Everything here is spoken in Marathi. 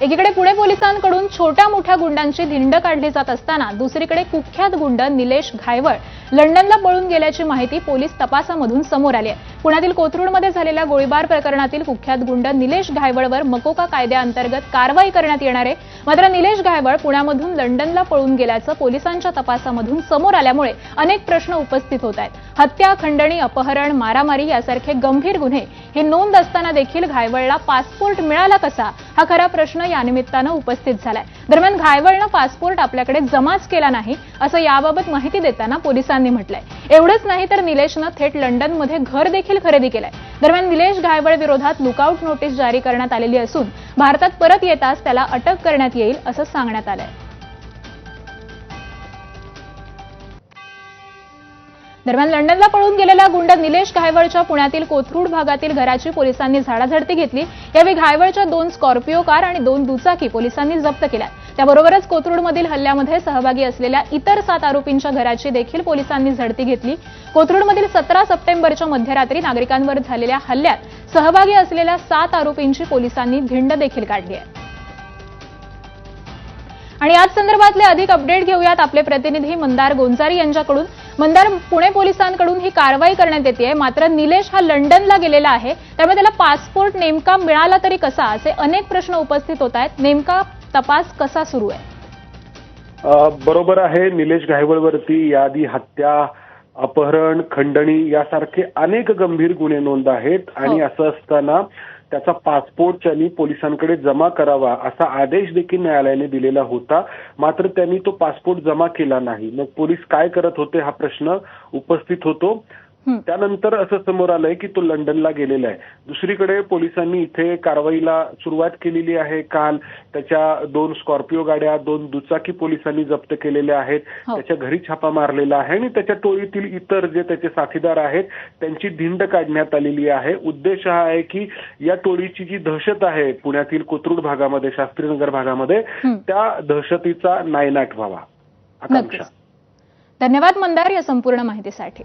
एकीकडे पुणे पोलिसांकडून छोट्या मोठ्या गुंडांची धिंड काढली जात असताना दुसरीकडे कुख्यात गुंड निलेश घायवळ लंडनला पळून गेल्याची माहिती पोलीस तपासामधून समोर आली आहे. पुण्यातील कोथरूडमध्ये झालेल्या गोळीबार प्रकरणातील कुख्यात गुंड निलेश घायवळवर मकोका कायद्याअंतर्गत कारवाई करण्यात येणार आहे. मात्र निलेश घायवळ पुण्यामधून लंडनला पळून गेल्याचं पोलिसांच्या तपासामधून समोर आल्यामुळे अनेक प्रश्न उपस्थित होत आहेत. हत्या खंडणी अपहरण मारामारी यासारखे गंभीर गुन्हे हे नोंद असताना देखील घायवळला पासपोर्ट मिळाला कसा? हा खरा प्रश्न यानिमित्तानं उपस्थित झालाय. दरम्यान घायवळनं पासपोर्ट आपल्याकडे जमाच केला नाही असं याबाबत माहिती देताना पोलिसांनी म्हटलंय. एवढंच नाही तर निलेशनं थेट लंडनमध्ये घर देखील खरेदी केलंय. दरम्यान निलेश गायवळ विरोधात लुकआउट नोटीस जारी करण्यात आलेली असून भारतात परत येताच त्याला अटक करण्यात येईल असं सांगण्यात आलंय. दरम्यान लंडनला पळून गेलेला गुंड निलेश घायवळच्या पुण्यातील कोथरूड भागातील घराची पोलिसांनी झाडाझडती घेतली. यावेळी घायवळच्या दोन स्कॉर्पिओ कार आणि दोन दुचाकी पोलिसांनी जप्त केल्या त्याबरोबरच कोथरूडमधील हल्ल्यामध्ये सहभागी असलेल्या इतर सात आरोपींच्या घराची देखील पोलिसांनी झडती घेतली. कोथरूडमधील सतरा सप्टेंबरच्या मध्यरात्री नागरिकांवर झालेल्या हल्ल्यात सहभागी असलेल्या सात आरोपींची पोलिसांनी धिंड देखील काढली आहे. आणि याच संदर्भातले अधिक अपडेट घेऊयात. आपले प्रतिनिधी मंदार गोंजारी यांच्याकडून. मंदार पुणे पोलिसांकडून ही कारवाई करण्यात येते मात्र निलेश हा लंडनला गेलेला आहे. त्यामुळे त्याला पासपोर्ट नेमका मिळाला तरी कसा असे अनेक प्रश्न उपस्थित होत आहेत. नेमका तपास कसा सुरू आहे? बरोबर आहे. निलेश घायवळवरती याआधी हत्या अपहरण खंडणी यासारखे अनेक गंभीर गुन्हे नोंद आहेत. आणि हो. असं असताना त्याचा पासपोर्ट त्यांनी पोलिसांकडे जमा करावा असा आदेश देखील न्यायालयाने दिलेला होता. मात्र त्यांनी तो पासपोर्ट जमा केला नाही. मग पोलीस काय करत होते हा प्रश्न उपस्थित होतो. त्यानंतर असं समोर आलंय की तो लंडनला गेलेला आहे. दुसरीकडे पोलिसांनी इथे कारवाईला सुरुवात केलेली आहे काल. त्याच्या दोन स्कॉर्पिओ गाड्या दोन दुचाकी पोलिसांनी जप्त केलेल्या आहेत. हो. त्याच्या घरी छापा मारलेला आहे आणि त्याच्या टोळीतील इतर जे त्याचे साथीदार आहेत त्यांची धिंड काढण्यात आलेली आहे. उद्देश हा आहे की या टोळीची जी दहशत आहे पुण्यातील कोथरूड भागामध्ये शास्त्रीनगर भागामध्ये. त्या दहशतीचा नायनाट व्हावा. आकांक्षा. धन्यवाद मंदार या संपूर्ण माहितीसाठी.